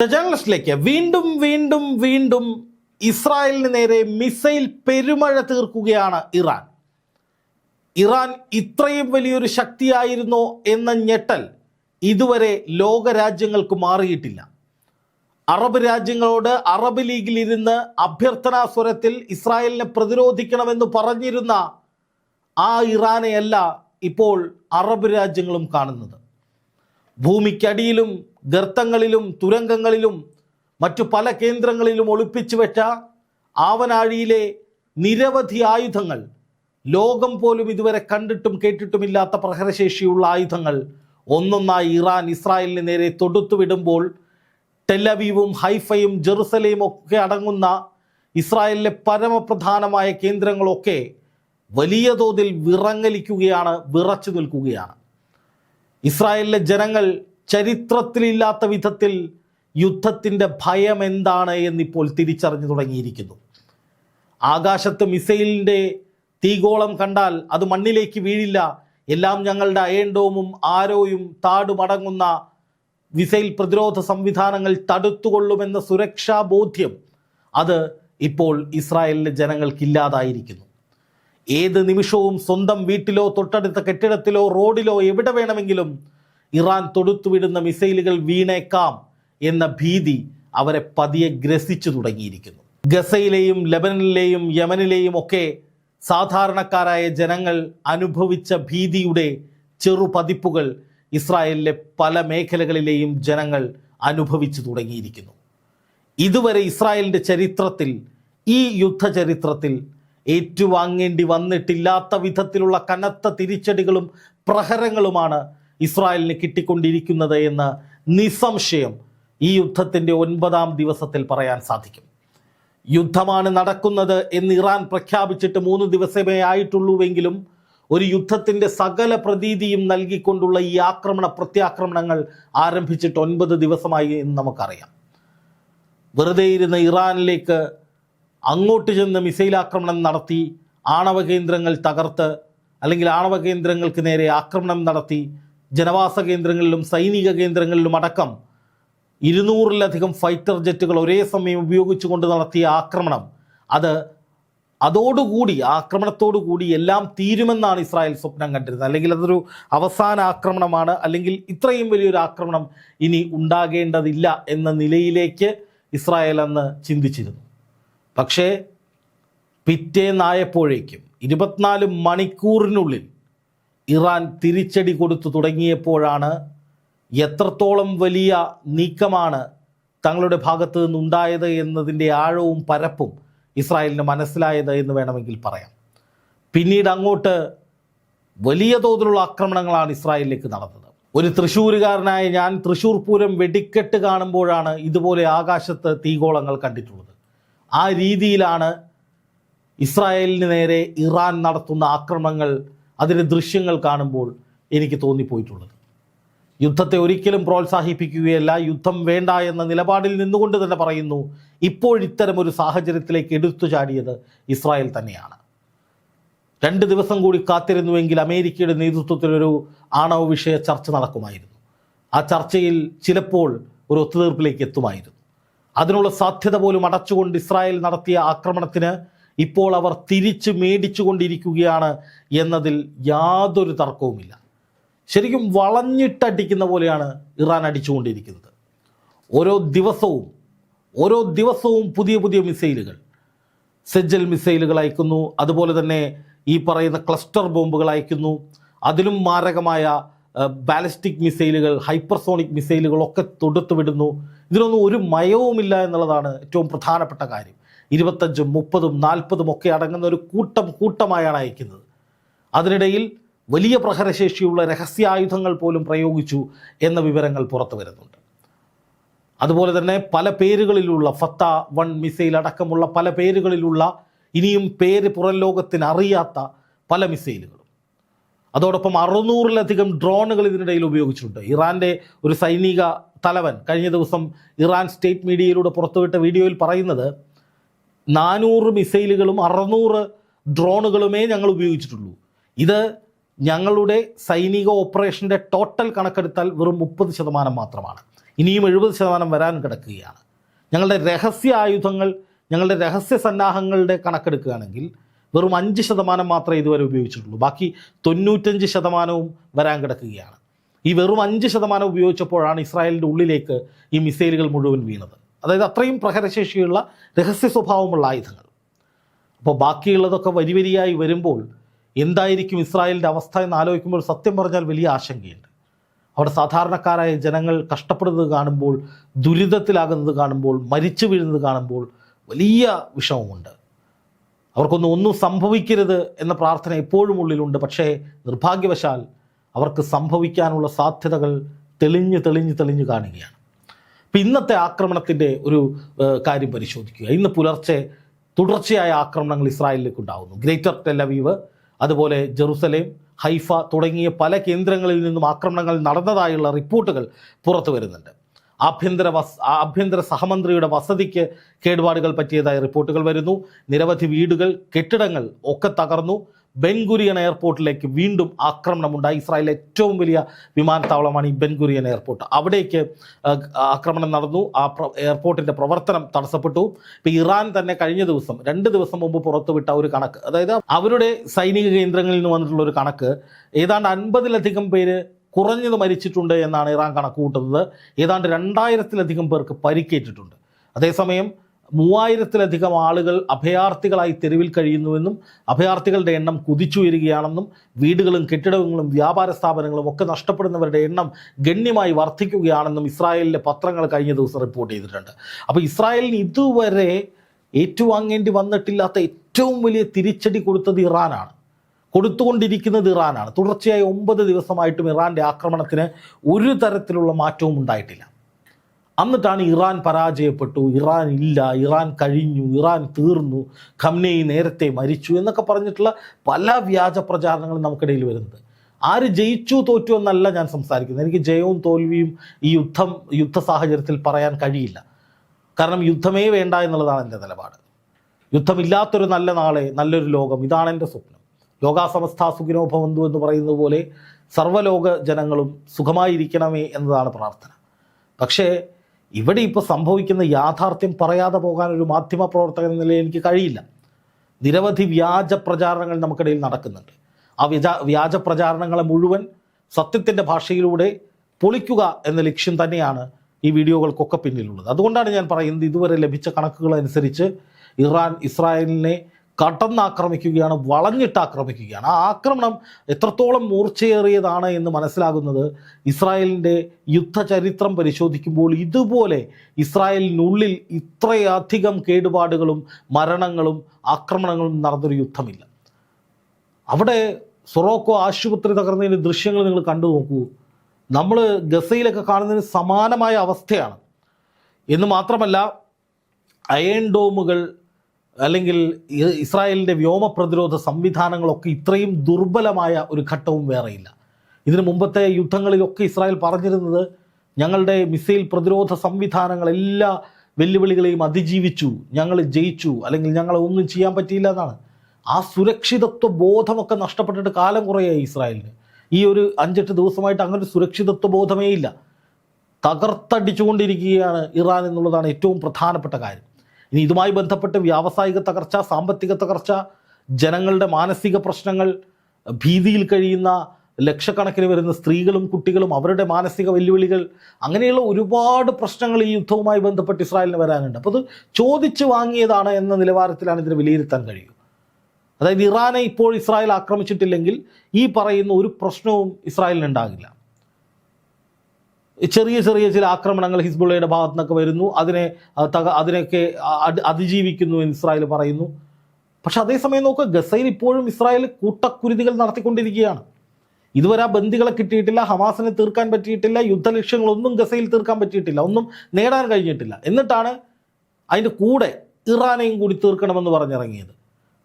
ജേർണലിസ്റ്റിലേക്ക് വീണ്ടും വീണ്ടും വീണ്ടും ഇസ്രായേലിന് നേരെ മിസൈൽ പെരുമഴ തീർക്കുകയാണ് ഇറാൻ. ഇറാൻ ഇത്രയും വലിയൊരു ശക്തിയായിരുന്നോ എന്ന ഞെട്ടൽ ഇതുവരെ ലോകരാജ്യങ്ങൾക്ക് മാറിയിട്ടില്ല. അറബ് രാജ്യങ്ങളോട് അറബ് ലീഗിൽ ഇരുന്ന് അഭ്യർത്ഥനാ സ്വരത്തിൽ ഇസ്രായേലിനെ പ്രതിരോധിക്കണമെന്ന് പറഞ്ഞിരുന്ന ആ ഇറാനെയല്ല ഇപ്പോൾ അറബ് രാജ്യങ്ങളും കാണുന്നത്. ഭൂമിക്കടിയിലും ഗർത്തങ്ങളിലും തുരങ്കങ്ങളിലും മറ്റു പല കേന്ദ്രങ്ങളിലും ഒളിപ്പിച്ചു വെച്ച ആവനാഴിയിലെ നിരവധി ആയുധങ്ങൾ ലോകം പോലും ഇതുവരെ കണ്ടിട്ടും കേട്ടിട്ടുമില്ലാത്ത പ്രഹരശേഷിയുള്ള ആയുധങ്ങൾ ഒന്നൊന്നായി ഇറാൻ ഇസ്രായേലിന് നേരെ തൊടുത്തുവിടുമ്പോൾ ടെലവീവും ഹൈഫയും ജെറുസലേമും ഒക്കെ അടങ്ങുന്ന ഇസ്രായേലിലെ പരമപ്രധാനമായ കേന്ദ്രങ്ങളൊക്കെ വലിയ തോതിൽ വിറങ്ങലിക്കുകയാണ് വിറച്ചു നിൽക്കുകയാണ്. ഇസ്രായേലിലെ ജനങ്ങൾ ചരിത്രത്തിലില്ലാത്ത വിധത്തിൽ യുദ്ധത്തിന്റെ ഭയം എന്താണ് എന്നിപ്പോൾ തിരിച്ചറിഞ്ഞു തുടങ്ങിയിരിക്കുന്നു. ആകാശത്ത് മിസൈലിന്റെ തീഗോളം കണ്ടാൽ അത് മണ്ണിലേക്ക് വീഴില്ല. എല്ലാം ഞങ്ങളുടെ അയണ്ടോമും ആരോയും താടുമടങ്ങുന്ന മിസൈൽ പ്രതിരോധ സംവിധാനങ്ങൾ തടുത്തുകൊള്ളുമെന്ന സുരക്ഷാ ബോധ്യം അത് ഇപ്പോൾ ഇസ്രായേലിലെ ജനങ്ങൾക്കില്ലാതായിരിക്കുന്നു. ഏത് നിമിഷവും സ്വന്തം വീട്ടിലോ തൊട്ടടുത്ത കെട്ടിടത്തിലോ റോഡിലോ എവിടെ വേണമെങ്കിലും ഇറാൻ തൊടുത്തുവിടുന്ന മിസൈലുകൾ വീണേക്കാം എന്ന ഭീതി അവരെ പതിയെ ഗ്രസിച്ചു തുടങ്ങിയിരിക്കുന്നു. ഗസയിലെയും ലബനനിലെയും യമനിലെയും ഒക്കെ സാധാരണക്കാരായ ജനങ്ങൾ അനുഭവിച്ച ഭീതിയുടെ ചെറുപതിപ്പുകൾ ഇസ്രായേലിലെ പല മേഖലകളിലെയും ജനങ്ങൾ അനുഭവിച്ചു തുടങ്ങിയിരിക്കുന്നു. ഇതുവരെ ഇസ്രായേലിന്റെ ചരിത്രത്തിൽ ഈ യുദ്ധ ചരിത്രത്തിൽ ഏറ്റുവാങ്ങേണ്ടി വന്നിട്ടില്ലാത്ത വിധത്തിലുള്ള കനത്ത തിരിച്ചടികളും പ്രഹരങ്ങളുമാണ് ഇസ്രായേലിന് കിട്ടിക്കൊണ്ടിരിക്കുന്നത് എന്ന് നിസ്സംശയം ഈ യുദ്ധത്തിന്റെ ഒൻപതാം ദിവസത്തിൽ പറയാൻ സാധിക്കും. യുദ്ധമാണ് നടക്കുന്നത് എന്ന് ഇറാൻ പ്രഖ്യാപിച്ചിട്ട് മൂന്ന് ദിവസമേ ആയിട്ടുള്ളൂവെങ്കിലും ഒരു യുദ്ധത്തിന്റെ സകല പ്രതീതിയും നൽകിക്കൊണ്ടുള്ള ഈ ആക്രമണ പ്രത്യാക്രമണങ്ങൾ ആരംഭിച്ചിട്ട് ഒൻപത് ദിവസമായി എന്ന് നമുക്കറിയാം. വെറുതെ ഇരുന്ന ഇറാനിലേക്ക് അങ്ങോട്ട് ചെന്ന് മിസൈൽ ആക്രമണം നടത്തി ആണവ കേന്ദ്രങ്ങൾ തകർത്ത് അല്ലെങ്കിൽ ആണവ കേന്ദ്രങ്ങൾക്ക് നേരെ ആക്രമണം നടത്തി ജനവാസ കേന്ദ്രങ്ങളിലും സൈനിക കേന്ദ്രങ്ങളിലും അടക്കം ഇരുന്നൂറിലധികം ഫൈറ്റർ ജെറ്റുകൾ ഒരേ സമയം ഉപയോഗിച്ചുകൊണ്ട് നടത്തിയ ആക്രമണം. അത് അതോടുകൂടി ആക്രമണത്തോടു കൂടി എല്ലാം തീരുമെന്നാണ് ഇസ്രായേൽ സ്വപ്നം കണ്ടിരുന്നത്. അല്ലെങ്കിൽ അതൊരു അവസാന ആക്രമണമാണ് അല്ലെങ്കിൽ ഇത്രയും വലിയൊരു ആക്രമണം ഇനി ഉണ്ടാകേണ്ടതില്ല എന്ന നിലയിലേക്ക് ഇസ്രായേൽ അന്ന് ചിന്തിച്ചിരുന്നു. പക്ഷേ പിറ്റേന്നായപ്പോഴേക്കും ഇരുപത്തിനാല് മണിക്കൂറിനുള്ളിൽ ഇറാൻ തിരിച്ചടി കൊടുത്തു തുടങ്ങിയപ്പോഴാണ് എത്രത്തോളം വലിയ നീക്കമാണ് തങ്ങളുടെ ഭാഗത്ത് നിന്നുണ്ടായത് എന്നതിന്റെ ആഴവും പരപ്പും ഇസ്രായേലിന് മനസ്സിലായത് എന്ന് വേണമെങ്കിൽ പറയാം. പിന്നീട് അങ്ങോട്ട് വലിയ തോതിലുള്ള ആക്രമണങ്ങളാണ് ഇസ്രായേലിലേക്ക് നടന്നത്. ഒരു തൃശ്ശൂരുകാരനായ ഞാൻ തൃശ്ശൂർ പൂരം വെടിക്കെട്ട് കാണുമ്പോഴാണ് ഇതുപോലെ ആകാശത്ത് തീഗോളങ്ങൾ കണ്ടിട്ടുള്ളത്. ആ രീതിയിലാണ് ഇസ്രായേലിന് നേരെ ഇറാൻ നടത്തുന്ന ആക്രമണങ്ങൾ അതിന്റെ ദൃശ്യങ്ങൾ കാണുമ്പോൾ എനിക്ക് തോന്നിപ്പോയിട്ടുള്ളത്. യുദ്ധത്തെ ഒരിക്കലും പ്രോത്സാഹിപ്പിക്കുകയല്ല യുദ്ധം വേണ്ട എന്ന നിലപാടിൽ നിന്നുകൊണ്ട് തന്നെ പറയുന്നു ഇപ്പോഴിത്തരം ഒരു സാഹചര്യത്തിലേക്ക് എടുത്തു ചാടിയത് ഇസ്രായേൽ തന്നെയാണ്. രണ്ട് ദിവസം കൂടി കാത്തിരുന്നുവെങ്കിൽ അമേരിക്കയുടെ നേതൃത്വത്തിലൊരു ആണവ വിഷയ ചർച്ച നടക്കുമായിരുന്നു. ആ ചർച്ചയിൽ ചിലപ്പോൾ ഒരു ഒത്തുതീർപ്പിലേക്ക് എത്തുമായിരുന്നു. അതിനുള്ള സാധ്യത പോലും അടച്ചുകൊണ്ട് ഇസ്രായേൽ നടത്തിയ ആക്രമണത്തിന് ഇപ്പോൾ അവർ തിരിച്ച് മേടിച്ചുകൊണ്ടിരിക്കുകയാണ് എന്നതിൽ യാതൊരു തർക്കവുമില്ല. ശരിക്കും വളഞ്ഞിട്ടടിക്കുന്ന പോലെയാണ് ഇറാൻ അടിച്ചുകൊണ്ടിരിക്കുന്നത്. ഓരോ ദിവസവും ഓരോ ദിവസവും പുതിയ പുതിയ മിസൈലുകൾ. സെജ്ജൽ മിസൈലുകൾ അയക്കുന്നു അതുപോലെ തന്നെ ഈ പറയുന്ന ക്ലസ്റ്റർ ബോംബുകൾ അയക്കുന്നു. അതിലും മാരകമായ ബാലിസ്റ്റിക് മിസൈലുകൾ ഹൈപ്പർസോണിക് മിസൈലുകളൊക്കെ തൊടുത്തു വിടുന്നു ഇതിനൊന്നും ഒരു മയവുമില്ല എന്നുള്ളതാണ് ഏറ്റവും പ്രധാനപ്പെട്ട കാര്യം. ഇരുപത്തഞ്ചും മുപ്പതും നാൽപ്പതും ഒക്കെ അടങ്ങുന്ന ഒരു കൂട്ടം കൂട്ടമായാണ് അയക്കുന്നത്. അതിനിടയിൽ വലിയ പ്രഹരശേഷിയുള്ള രഹസ്യായുധങ്ങൾ പോലും പ്രയോഗിച്ചു എന്ന വിവരങ്ങൾ പുറത്തു വരുന്നുണ്ട്. അതുപോലെ തന്നെ പല പേരുകളിലുള്ള ഫത്ത വൺ മിസൈൽ അടക്കമുള്ള പല പേരുകളിലുള്ള ഇനിയും പേര് പുറം ലോകത്തിന് അറിയാത്ത പല മിസൈലുകളും. അതോടൊപ്പം അറുന്നൂറിലധികം ഡ്രോണുകൾ ഇതിനിടയിൽ ഉപയോഗിച്ചിട്ടുണ്ട്. ഇറാന്റെ ഒരു സൈനിക തലവൻ കഴിഞ്ഞ ദിവസം ഇറാൻ സ്റ്റേറ്റ് മീഡിയയിലൂടെ പുറത്തുവിട്ട വീഡിയോയിൽ പറയുന്നത് നാനൂറ് മിസൈലുകളും അറുന്നൂറ് ഡ്രോണുകളുമേ ഞങ്ങൾ ഉപയോഗിച്ചിട്ടുള്ളൂ. ഇത് ഞങ്ങളുടെ സൈനിക ഓപ്പറേഷന്റെ ടോട്ടൽ കണക്കെടുത്താൽ വെറും മുപ്പത് ശതമാനം മാത്രമാണ്. ഇനിയും എഴുപത് ശതമാനം വരാൻ കിടക്കുകയാണ്. ഞങ്ങളുടെ രഹസ്യ ആയുധങ്ങൾ ഞങ്ങളുടെ രഹസ്യ സന്നാഹങ്ങളുടെ കണക്കെടുക്കുകയാണെങ്കിൽ വെറും അഞ്ച് ശതമാനം മാത്രമേ ഇതുവരെ ഉപയോഗിച്ചിട്ടുള്ളൂ. ബാക്കി തൊണ്ണൂറ്റഞ്ച് ശതമാനവും വരാൻ കിടക്കുകയാണ്. ഈ വെറും അഞ്ച് ശതമാനം ഉപയോഗിച്ചപ്പോഴാണ് ഇസ്രായേലിന്റെ ഉള്ളിലേക്ക് ഈ മിസൈലുകൾ മുഴുവൻ വീണത്. അതായത് അത്രയും പ്രഹരശേഷിയുള്ള രഹസ്യ സ്വഭാവമുള്ള ആയുധങ്ങൾ. അപ്പോൾ ബാക്കിയുള്ളതൊക്കെ വരി വരിയായി വരുമ്പോൾ എന്തായിരിക്കും ഇസ്രായേലിന്റെ അവസ്ഥ എന്ന് ആലോചിക്കുമ്പോൾ സത്യം പറഞ്ഞാൽ വലിയ ആശങ്കയുണ്ട്. അവിടെ സാധാരണക്കാരായ ജനങ്ങൾ കഷ്ടപ്പെടുന്നത് കാണുമ്പോൾ ദുരിതത്തിലാകുന്നത് കാണുമ്പോൾ മരിച്ചു വീഴുന്നത് കാണുമ്പോൾ വലിയ വിഷമമുണ്ട്. അവർക്കൊന്നും ഒന്നും സംഭവിക്കരുത് എന്ന പ്രാർത്ഥന എപ്പോഴും ഉള്ളിലുണ്ട്. പക്ഷേ നിർഭാഗ്യവശാൽ അവർക്ക് സംഭവിക്കാനുള്ള സാധ്യതകൾ തെളിഞ്ഞ് തെളിഞ്ഞ് തെളിഞ്ഞ് കാണുകയാണ്. ഇപ്പം ഇന്നത്തെ ആക്രമണത്തിന്റെ ഒരു കാര്യം പരിശോധിക്കുക. ഇന്ന് പുലർച്ചെ തുടർച്ചയായ ആക്രമണങ്ങൾ ഇസ്രായേലിലേക്ക് ഉണ്ടാകുന്നു ഗ്രേറ്റർ ടെലവീവ് അതുപോലെ ജെറുസലേം ഹൈഫ തുടങ്ങിയ പല കേന്ദ്രങ്ങളിൽ നിന്നും ആക്രമണങ്ങൾ നടന്നതായുള്ള റിപ്പോർട്ടുകൾ പുറത്തു വരുന്നുണ്ട്. ആഭ്യന്തര വസ് ആഭ്യന്തര സഹമന്ത്രിയുടെ വസതിക്ക് കേടുപാടുകൾ പറ്റിയതായ റിപ്പോർട്ടുകൾ വരുന്നു. നിരവധി വീടുകൾ കെട്ടിടങ്ങൾ ഒക്കെ തകർന്നു. ബെൻഗുരിയൻ എയർപോർട്ടിലേക്ക് വീണ്ടും ആക്രമണം ഉണ്ടായി ഇസ്രായേലിലെ ഏറ്റവും വലിയ വിമാനത്താവളമാണ് ഈ ബെൻഗുരിയൻ എയർപോർട്ട് അവിടേക്ക് ആക്രമണം നടന്നു. ആ എയർപോർട്ടിന്റെ പ്രവർത്തനം തടസ്സപ്പെട്ടു. ഇപ്പം ഇറാൻ തന്നെ കഴിഞ്ഞ ദിവസം രണ്ട് ദിവസം മുമ്പ് പുറത്തുവിട്ട ഒരു കണക്ക് അതായത് അവരുടെ സൈനിക കേന്ദ്രങ്ങളിൽ നിന്ന് വന്നിട്ടുള്ള ഒരു കണക്ക് ഏതാണ്ട് അൻപതിലധികം പേര് കുറഞ്ഞത് മരിച്ചിട്ടുണ്ട് എന്നാണ് ഇറാൻ കണക്ക് കൂട്ടുന്നത് ഏതാണ്ട് രണ്ടായിരത്തിലധികം പേർക്ക് പരിക്കേറ്റിട്ടുണ്ട്. അതേസമയം മൂവായിരത്തിലധികം ആളുകൾ അഭയാർത്ഥികളായി തെരുവിൽ കഴിയുന്നുവെന്നും അഭയാർത്ഥികളുടെ എണ്ണം കുതിച്ചുയരുകയാണെന്നും വീടുകളും കെട്ടിടങ്ങളും വ്യാപാര സ്ഥാപനങ്ങളും ഒക്കെ നഷ്ടപ്പെടുന്നവരുടെ എണ്ണം ഗണ്യമായി വർദ്ധിക്കുകയാണെന്നും ഇസ്രായേലിലെ പത്രങ്ങൾ കഴിഞ്ഞ ദിവസം റിപ്പോർട്ട് ചെയ്തിട്ടുണ്ട്. അപ്പോൾ ഇസ്രായേലിന് ഇതുവരെ ഏറ്റുവാങ്ങേണ്ടി വന്നിട്ടില്ലാത്ത ഏറ്റവും വലിയ തിരിച്ചടി കൊടുത്തത് ഇറാനാണ്. കൊടുത്തുകൊണ്ടിരിക്കുന്നത് ഇറാനാണ്. തുടർച്ചയായി ഒമ്പത് ദിവസമായിട്ടും ഇറാന്റെ ആക്രമണത്തിന് ഒരു തരത്തിലുള്ള മാറ്റവും ഉണ്ടായിട്ടില്ല. എന്നിട്ടാണ് ഇറാൻ പരാജയപ്പെട്ടു. ഇറാൻ ഇല്ല ഇറാൻ കഴിഞ്ഞു ഇറാൻ തീർന്നു ഖംനയി നേരത്തെ മരിച്ചു എന്നൊക്കെ പറഞ്ഞിട്ടുള്ള പല വ്യാജ പ്രചാരണങ്ങളും നമുക്കിടയിൽ വരുന്നത് ആര് ജയിച്ചു തോറ്റു എന്നല്ല ഞാൻ സംസാരിക്കുന്നത്. എനിക്ക് ജയവും തോൽവിയും ഈ യുദ്ധം യുദ്ധ സാഹചര്യത്തിൽ പറയാൻ കഴിയില്ല. കാരണം യുദ്ധമേ വേണ്ട എന്നുള്ളതാണ് എന്റെ നിലപാട്. യുദ്ധമില്ലാത്തൊരു നല്ല നാളെ നല്ലൊരു ലോകം ഇതാണ് എന്റെ സ്വപ്നം. ലോകാസമസ്ഥ സുഖിനോ ഭവന്തു എന്ന് പറയുന്നത് പോലെ സർവലോക ജനങ്ങളും സുഖമായിരിക്കണമേ എന്നതാണ് പ്രാർത്ഥന. പക്ഷേ ഇവിടെ ഇപ്പോൾ സംഭവിക്കുന്ന യാഥാർത്ഥ്യം പറയാതെ പോകാൻ ഒരു മാധ്യമ പ്രവർത്തകൻ എന്ന നിലയിൽ എനിക്ക് കഴിയില്ല. നിരവധി വ്യാജ പ്രചാരണങ്ങൾ നമുക്കിടയിൽ നടക്കുന്നുണ്ട്. ആ വ്യാജ വ്യാജ പ്രചാരണങ്ങളെ മുഴുവൻ സത്യത്തിന്റെ ഭാഷയിലൂടെ പൊളിക്കുക എന്ന ലക്ഷ്യം തന്നെയാണ് ഈ വീഡിയോകൾക്കൊക്കെ പിന്നിലുള്ളത്. അതുകൊണ്ടാണ് ഞാൻ പറയുന്നത് ഇതുവരെ ലഭിച്ച കണക്കുകൾ അനുസരിച്ച് ഇറാൻ ഇസ്രായേലിനെ കടന്നാക്രമിക്കുകയാണ് വളഞ്ഞിട്ട് ആക്രമിക്കുകയാണ് ആ ആക്രമണം എത്രത്തോളം മൂർച്ചയേറിയതാണ് എന്ന് മനസ്സിലാകുന്നത് ഇസ്രായേലിന്റെ യുദ്ധചരിത്രം പരിശോധിക്കുമ്പോൾ ഇതുപോലെ ഇസ്രായേലിനുള്ളിൽ ഇത്രയധികം കേടുപാടുകളും മരണങ്ങളും ആക്രമണങ്ങളും നടന്നൊരു യുദ്ധമില്ല. അവിടെ സൊറോക്കോ ആശുപത്രി തകർന്നതിന്റെ ദൃശ്യങ്ങൾ നിങ്ങൾ കണ്ടു നോക്കൂ. നമ്മൾ ഗസയിലൊക്കെ കാണുന്നതിന് സമാനമായ അവസ്ഥയാണ്. എന്ന് മാത്രമല്ല അയൺ ഡോമുകൾ അല്ലെങ്കിൽ ഇസ്രായേലിന്റെ വ്യോമ പ്രതിരോധ സംവിധാനങ്ങളൊക്കെ ഇത്രയും ദുർബലമായ ഒരു ഘട്ടവും വേറെയില്ല. ഇതിനു മുമ്പത്തെ യുദ്ധങ്ങളിലൊക്കെ ഇസ്രായേൽ പറഞ്ഞിരുന്നത് ഞങ്ങളുടെ മിസൈൽ പ്രതിരോധ സംവിധാനങ്ങൾ എല്ലാ വെല്ലുവിളികളെയും അതിജീവിച്ചു ഞങ്ങൾ ജയിച്ചു അല്ലെങ്കിൽ ഞങ്ങളെ ഒന്നും ചെയ്യാൻ പറ്റിയില്ല എന്നാണ്. ആ സുരക്ഷിതത്വ ബോധമൊക്കെ നഷ്ടപ്പെട്ടിട്ട് കാലം കുറയായി ഇസ്രായേലിന്. ഈ ഒരു അഞ്ചെട്ട് ദിവസമായിട്ട് അങ്ങനെ ഒരു സുരക്ഷിതത്വ ബോധമേ ഇല്ല. തകർത്തടിച്ചുകൊണ്ടിരിക്കുകയാണ് ഇറാൻ എന്നുള്ളതാണ് ഏറ്റവും പ്രധാനപ്പെട്ട കാര്യം. ഇനി ഇതുമായി ബന്ധപ്പെട്ട് വ്യാവസായിക തകർച്ച സാമ്പത്തിക തകർച്ച ജനങ്ങളുടെ മാനസിക പ്രശ്നങ്ങൾ ഭീതിയിൽ കഴിയുന്ന ലക്ഷക്കണക്കിന് വരുന്ന സ്ത്രീകളും കുട്ടികളും അവരുടെ മാനസിക വെല്ലുവിളികൾ അങ്ങനെയുള്ള ഒരുപാട് പ്രശ്നങ്ങൾ ഈ യുദ്ധവുമായി ബന്ധപ്പെട്ട് ഇസ്രായേലിന് വരാനുണ്ട്. അപ്പോൾ അത് ചോദിച്ചു വാങ്ങിയതാണ് എന്ന നിലവാരത്തിലാണ് ഇതിനെ വിലയിരുത്താൻ കഴിയൂ അതായത് ഇറാനെ ഇപ്പോൾ ഇസ്രായേൽ ആക്രമിച്ചിട്ടില്ലെങ്കിൽ ഈ പറയുന്ന ഒരു പ്രശ്നവും ഇസ്രായേലിന് ഉണ്ടാകില്ല. ചെറിയ ചെറിയ ചില ആക്രമണങ്ങൾ ഹിസ്ബുള്ളയുടെ ഭാഗത്തു നിന്നൊക്കെ വരുന്നു. അതിനെ തക അതിജീവിക്കുന്നു എന്ന് ഇസ്രായേൽ പറയുന്നു. പക്ഷെ അതേസമയം നോക്കുക ഗസയിൽ ഇപ്പോഴും ഇസ്രായേൽ കൂട്ടക്കുരുതികൾ നടത്തിക്കൊണ്ടിരിക്കുകയാണ്. ഇതുവരെ ആ ബന്ദികളെ കിട്ടിയിട്ടില്ല ഹമാസിനെ തീർക്കാൻ പറ്റിയിട്ടില്ല യുദ്ധലക്ഷ്യങ്ങളൊന്നും ഗസയിൽ തീർക്കാൻ പറ്റിയിട്ടില്ല ഒന്നും നേടാൻ കഴിഞ്ഞിട്ടില്ല. എന്നിട്ടാണ് അതിന്റെ കൂടെ ഇറാനെയും കൂടി തീർക്കണമെന്ന് പറഞ്ഞിറങ്ങിയത്.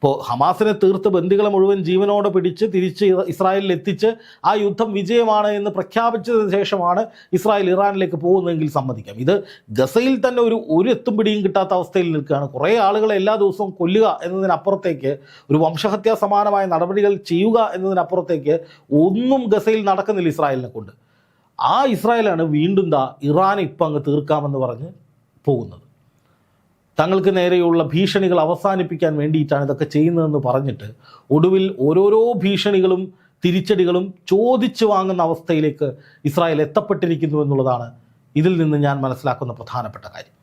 ഇപ്പോൾ ഹമാസിനെ തീർത്ത് ബന്ദികളെ മുഴുവൻ ജീവനോടെ പിടിച്ച് തിരിച്ച് ഇസ്രായേലിൽ എത്തിച്ച് ആ യുദ്ധം വിജയമാണ് എന്ന് പ്രഖ്യാപിച്ചതിന് ശേഷമാണ് ഇസ്രായേൽ ഇറാനിലേക്ക് പോകുന്നതെങ്കിൽ സമ്മതിക്കാം. ഇത് ഗസയിൽ തന്നെ ഒരു ഒരു എത്തും പിടിയും കിട്ടാത്ത അവസ്ഥയിൽ നിൽക്കുകയാണ്. കുറേ ആളുകളെ എല്ലാ ദിവസവും കൊല്ലുക എന്നതിനപ്പുറത്തേക്ക് ഒരു വംശഹത്യാ സമാനമായ നടപടികൾ ചെയ്യുക എന്നതിനപ്പുറത്തേക്ക് ഒന്നും ഗസയിൽ നടക്കുന്നില്ല ഇസ്രായേലിനെ കൊണ്ട്. ആ ഇസ്രായേലാണ് വീണ്ടും ദാ ഇറാനെ ഇപ്പം അങ്ങ് തീർക്കാമെന്ന് പറഞ്ഞ് പോകുന്നത്. തങ്ങൾക്ക് നേരെയുള്ള ഭീഷണികൾ അവസാനിപ്പിക്കാൻ വേണ്ടിയിട്ടാണ് ഇതൊക്കെ ചെയ്യുന്നതെന്ന് പറഞ്ഞിട്ട് ഒടുവിൽ ഓരോരോ ഭീഷണികളും തിരിച്ചടികളും ചോദിച്ചു വാങ്ങുന്ന അവസ്ഥയിലേക്ക് ഇസ്രായേൽ എത്തപ്പെട്ടിരിക്കുന്നു എന്നുള്ളതാണ് ഇതിൽ നിന്ന് ഞാൻ മനസ്സിലാക്കുന്ന പ്രധാനപ്പെട്ട കാര്യം.